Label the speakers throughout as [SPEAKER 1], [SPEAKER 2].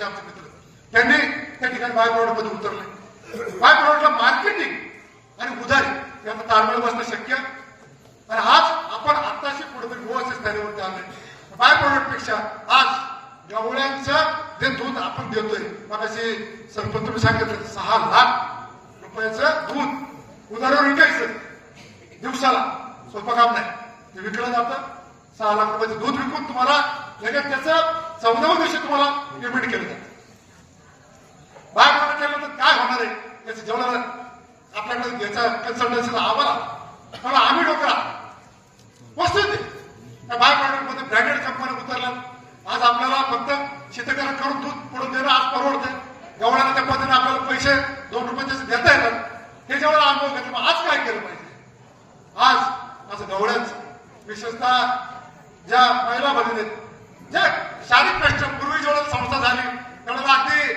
[SPEAKER 1] तुमचे आमचे मित्र त्यांनी त्या ठिकाणी बायमध्ये उतरले. बाय प्रॉडक्टला मार्केटिंग आणि उधारी यांना ताळमेळ बसणं शक्य. आणि आज आपण आताशी कुठेतरी गोवाच्या स्थानावरती आलोय. बाय प्रॉडक्टपेक्षा आज गवळ्यांचं जे दूध आपण देतोय मग असे सरपंच तुम्ही सांगितलं सहा लाख रुपयाचं दूध उधारावर विकायचं. दिवसाला. सोपं काम नाही. ते विकलं जातं. सहा लाख रुपयाचं दूध विकून तुम्हाला लगेच त्याचं चौदाव्या दिवशी तुम्हाला पेमेंट केलं जातं. बाय केलं तर काय होणार आहे? त्याचं जेवढं आपल्याकडे याचा कन्सल्टन्सीचा आम्हाला मला आम्ही डोकरा वस्तू ते. त्या बायमध्ये ब्रँडेड कंपन्या उतरल्या आज आपल्याला फक्त शेतकऱ्यांना करून दूध पडून देणं आज परवडते गवळ्याला त्या पद्धतीने आपल्याला पैसे दोन रुपयाचे देता येतात. हे जेवढा अनुभव घेतला. आज काय केलं पाहिजे? आज असं गवळ्यांचं विशेषतः ज्या महिला भगिनी आहेत, ज्या शारीरिक कष्ट पूर्वी जेवढं संस्था झाली. तेवढं अगदी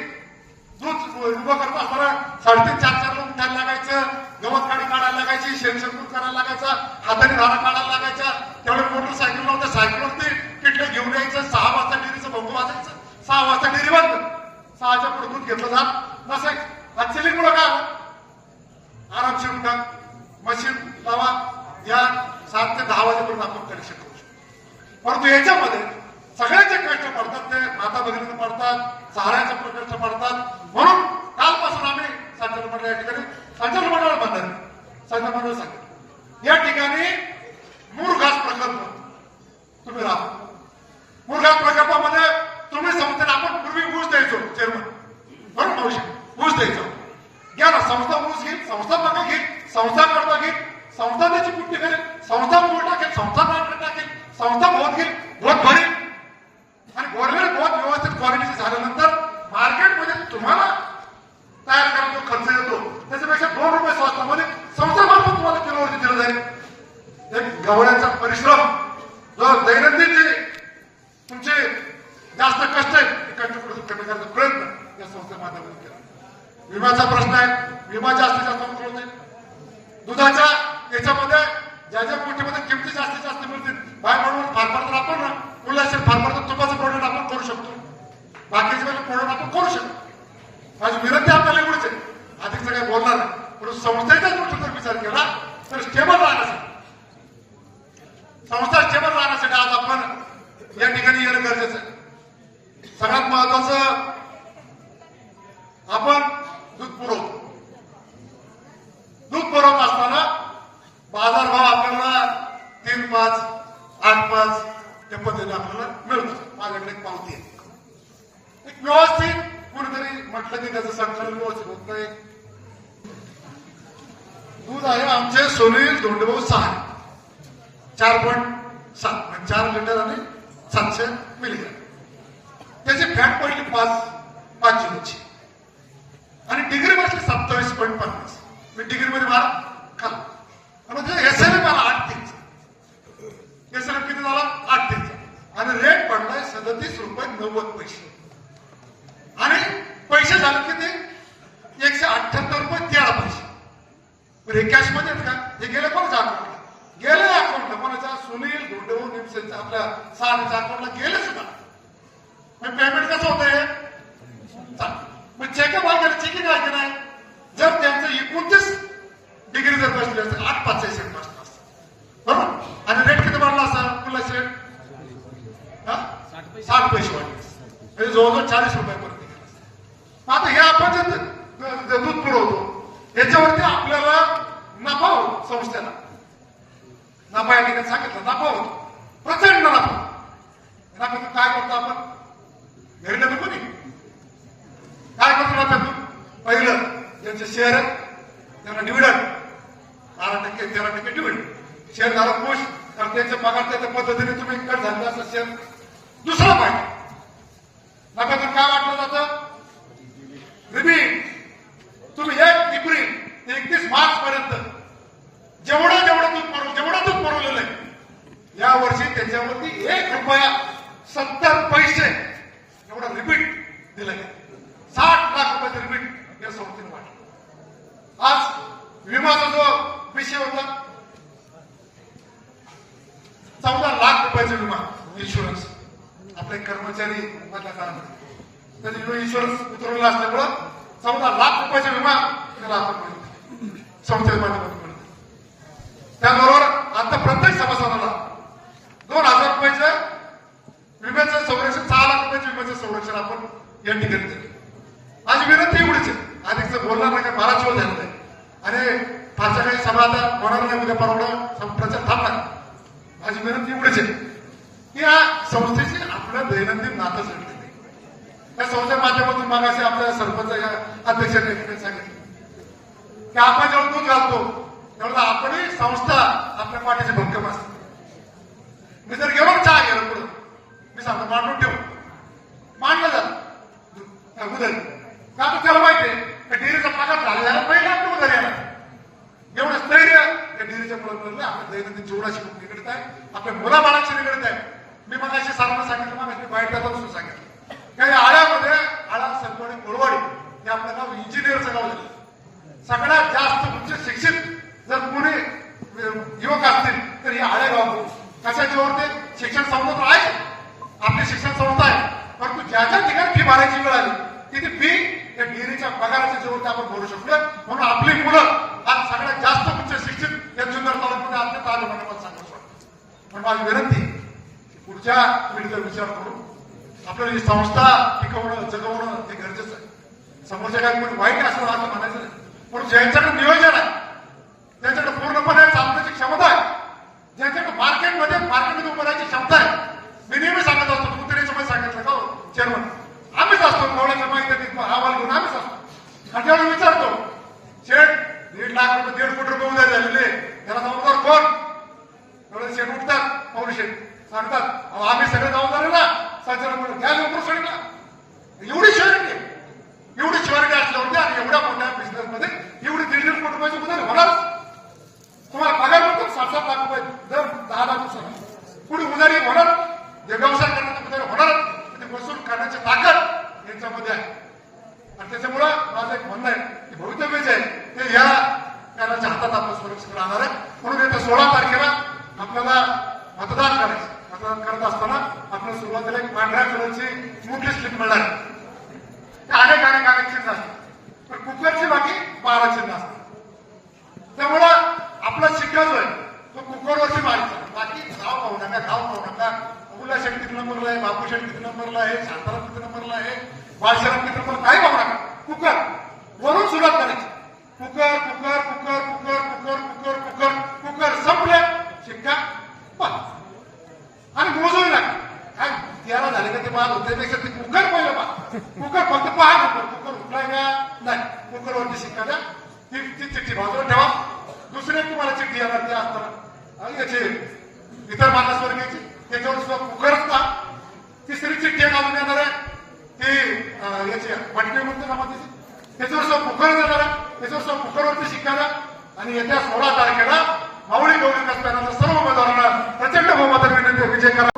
[SPEAKER 1] दूध उभं करत असताना साडेतीन चार चार लोक उठायला लागायचं. गवत काढी काढायला लागायची शेणशेपूट करायला लागायचा हाताने धारा काढायला लागायच्या. तेवढे मोटरसायकल नव्हतं सायकलवरती किटले घेऊन यायचं सहा वाजता डेअरीचं भोंगू वाजायचं. सहा वाजता डेअरी बंद. सहाच्या पुढे दूध घेतलं जात. नसायचं आज मुळे काय आरामशीर उठा मशीन लावा. या सात ते दहा वाजेपर्यंत आपण कनेक्शन करू शकतो. परंतु याच्यामध्ये ना संस्था म्हणून घेईल संस्था मागे घेईल संस्था करता घेईल संस्था त्याची पुट्टी करेल संस्था मूळ टाकेल संस्था नाटक टाकेल संस्था बहुत घेईल बहुत भरेल. आणि गव्हर्नमेंट बहुत व्यवस्थित क्वालिटीचे झाल्यानंतर मार्केटमध्ये तुम्हाला तयार करायला जो खर्च येतो त्याच्यापेक्षा दोन रुपये स्वस्तामध्ये संस्था मार्फत तुम्हाला किलोवरती दिलं जाईल. एक गव्हर्नन्स परिश्रम जो दैनंदिन जे तुमचे जास्त कष्ट आहेत ते कष्ट कुठे कमी करण्याचा प्रयत्न या संस्थे माध्यमातून केला विम्याचा प्रश्न आहे विमा जास्तीत जास्त उतरवते दुधाच्या याच्यामध्ये ज्या ज्या गोष्टीमध्ये किमती जास्तीत जास्त मिळतील बाय म्हणून फार्मर तर आपण ना उल्हास फार्मर तर तुपाचं प्रोडक्ट आपण करू शकतो. बाकीचे प्रोडक्ट आपण करू शकतो. माझी विनंती आपल्याला एवढीच आहे. अधिकचं काही बोलणार नाही. पण संस्थेच्या दृष्टीने जर विचार केला तर स्टेबल राहण्यासाठी संस्था स्टेबल राहण्यासाठी आज आपण या ठिकाणी येणं गरजेचं आहे सगळ्यात महत्वाचं आपण दूध पुरवतो दूध पुरवत असताना बाजारभाव आपल्याला तीन पाच आठ पाच त्या पद्धतीने आपल्याला मिळतो माझ्याकडे एक पावती आहे एक व्यवस्थित कुणीतरी म्हटलं की त्याचं संकलन व्यवस्थित होत नाही दूध आहे आमचे सोनील धोंडभाऊ सहा चार पॉईंट सात म्हणजे चार लिटर आणि सातशे मिलीग्राम त्याची फॅट पडली पाच पाच किलोची आणि डिग्री बसली सत्तावीस पॉईंट पन्नास. मी डिग्री मध्ये मार खाल म्हणजे एस एल मला आठ तीनचा एस एल किती झाला? आठ तीनचा आणि रेट पडलाय सदतीस रुपये नव्वद पैसे. आणि पैसे झाले किती? एकशे अठ्ठ्याहत्तर रुपये तेरा पैसे. बरं हे कॅशमध्ये आहेत का हे गेले कोणाच्या अकाउंटला गेले अकाउंटला कोणाच्या सुनील धोंडव निमसेच्या आपल्या सहाच्या अकाउंटला गेले सुद्धा. मग पेमेंट कसं होतंय? चालेल. मग चेकअप आहे चेकिंग आहे की नाही? जर त्यांचं एकोणतीस डिग्री जर बसली असतं आठ पाचशे सेट बसलं असतं बरोबर? आणि रेट किती वाढला असा? पुन्हा सेट साठ पैसे वाढले. म्हणजे जवळजवळ चाळीस रुपयापर्यंत गेला असता. आता हे आपण जे दूध पुरवतो याच्यावरती आपल्याला नफा होतो संस्थेला. नफा या ठिकाणी सांगितलं. नफा होतो. प्रचंड नफा नफा काय करतो आपण? घरी नफा कोणी काय करतो नफ्यातून पहिलं ज्यांचे शेअर आहेत त्यांना डिव्हिडंड बारा टक्के तेरा टक्के डिव्हिडंड शेअर झाला खुश तर त्यांचे पगार त्या पद्धतीने तुम्ही कट झालेला असं शेअर. दुसरा पाहिजे नफ्यातून काय वाटलं जातं रिबीट तुम्ही एक एप्रिल ते एकतीस मार्च पर्यंत जेवढं जेवढं दूध पुरव जेवढं दूध पुरवलेलं आहे या वर्षी त्याच्यावरती एक रुपया सत्तर पैसे एवढं रिपीट दिलं गेलं साठ लाख रुपयाचं रिपीट या संस्थेने वाटलं आज विमाचा जो विषय होता चौदा लाख रुपयाचा विमा इन्शुरन्स आपले कर्मचारी मधल्या काळामध्ये. त्याचा इन्शुरन्स उतरवला असल्यामुळं चौदा लाख रुपयाचा विमा त्याला आपण मिळतो संस्थेच्या माध्यमातून मिळतो त्याबरोबर आता प्रत्येक सभासदाला दोन हजार रुपयाचं विम्याचं संरक्षण सहा लाख रुपयाचं विम्याचं संरक्षण आपण या ठिकाणी दिलं. माझी विनंती एवढीच आहे. अधिकचं बोलणार नाही काय बारा झालं नाही आणि फारसा काही सभा आता होणार नाही उद्या परवडा प्रचार थांबणार माझी विनंती एवढीच आहे. या संस्थेशी आपलं दैनंदिन नातं जडलेलं या संस्थेच्या माध्यमातून मागाशी आपल्या सरपंच या अध्यक्षांनी सांगितलं. की आपण जेव्हा दूध घालतो तेवढा आपणही संस्था आपल्या पाठीचे भक्कम असते. मी जर गेलो चहा गेलो पुढं मी सांगतो मांडून ठेव. मांडलं जात. उदर का तर त्याला माहिती आहे? का डेअरीचा प्रकार झालेला पहिला? आपलं उदर एवढं स्थैर्य त्या डेअरीच्या मुलांमध्ये आपल्या दैनंदिन जीवनाशी खूप आहे. आपल्या मुलाबाळांशी निगडीत आहे. मी मग अशी सरांना सांगितलं मग मी बाहेर सुद्धा सांगितलं. काही आळ्यामध्ये आळा संपवणे कोळवाडी हे आपलं गाव इंजिनियरचं गाव झालं. सगळ्यात जास्त उच्च शिक्षित जर पुणे युवक असतील तर हे आळे गाव कशाच्या वरती शिक्षण संस्था आहे आपली शिक्षण संस्था आहे. परंतु ज्या ज्या ठिकाणी फी भरायची वेळ आली तिथे फी त्या पगाराच्या जोरती आपण भरू शकतो म्हणून आपली मुलं आज सगळ्यात जास्त उच्च शिक्षित या जुन्नर तालुक्यामध्ये आपल्या आले म्हणून मला सांगू शकतो पण माझी विनंती पुढच्या पिढीचा विचार करून आपल्याला ही संस्था टिकवणं जगवणं हे गरजेचं आहे. समोरच्या काही कोणी वाईट असं असं म्हणायचं नाही. पण ज्यांच्याकडे नियोजन आहे त्यांच्याकडे पूर्णपणे चालण्याची क्षमता आहे ज्यांच्याकडे मार्केटमध्ये मार्केटमध्ये उभं राहायची क्षमता आहे मी नेहमी सांगत असतो तुम्ही समय सांगितलं का चेअरमन आम्हीच असतो कवड्याच्या माहिती अहवाल घेऊन आम्हीच असतो आणि त्यावेळी विचारतो शेठ दीड लाख रुपये दीड कोटी रुपये उद्या झालेले त्याला जबाबदार कोण एवढे शेठ उठतात पौरी शेठ सांगतात अहो, आम्ही सगळे जबाबदार आहे ना संचालक म्हणून एवढी शहरी एवढी शिवारी असल्यावरती आणि एवढ्या मोठ्या बिझनेस मध्ये एवढी दीड दीड कोटी रुपयाची उधार होणार? तुम्हाला पगार मिळतो? सात सात लाख रुपये दर दहा लाख दिवसाला पुढे उधारी होणार? जे व्यवसाय करण्याची उधारी होणार? म्हणजे ते वसूल करण्याची ताकद यांच्यामध्ये आहे. आणि त्याच्यामुळं माझं एक म्हणणं आहे की भवितव्य जे आहे ते या कानाच्या हातात आपलं सुरक्षित राहणार आहे. म्हणून येत्या सोळा तारखेला आपल्याला मतदान करायचं करत असताना आपण सुरुवातीला एक पांढऱ्या कलरची मोठी स्लिप मिळणार ते अनेक अनेक अनेक चिन्ह असतात पण कुकरची बाकी बारा चिन्ह असतात. त्यामुळं आपला शिक्का जो आहे तो कुकरवरती मारायचा बाकी धाव पाहू नका धाव पाहू नका. अबुला शेठ किती नंबरला आहे बापू शेठ किती नंबरला आहे शांताराम किती नंबरला आहे बाळशराम किती नंबर काही पाहू नका. कुकर. वरून सुरुवात करायची. Cooker cooker cooker cooker cooker cooker cooker cooker. संपले शिक्का बस आणि मोजून लागली काय? त्याला झाले का ते बाद होते पेक्षा ते कुकर पहिलं पा कुकर फक्त पहा कुकर. कुकर उठलाय का? नाही. कुकरवरती शिक्का द्या. ती ती चिठ्ठी बाजूला ठेवा. दुसरे तुम्हाला चिठ्ठी येणार त्या असताना आणि इतर मागासवर्गीयची. त्याच्यावर सुद्धा कुकरच असता तिसरी चिठ्ठी बाजून येणार आहे. ती याची मटकी म्हणते ना मध्ये त्याच्यावर सुद्धा कुकर जाणार आहे. त्याच्यावर सुद्धा कुकरवरती शिक्का द्या. आणि येत्या सोळा तारखेला मावळी गौरी कसब्याला सर्व उमेदवारांना చేకర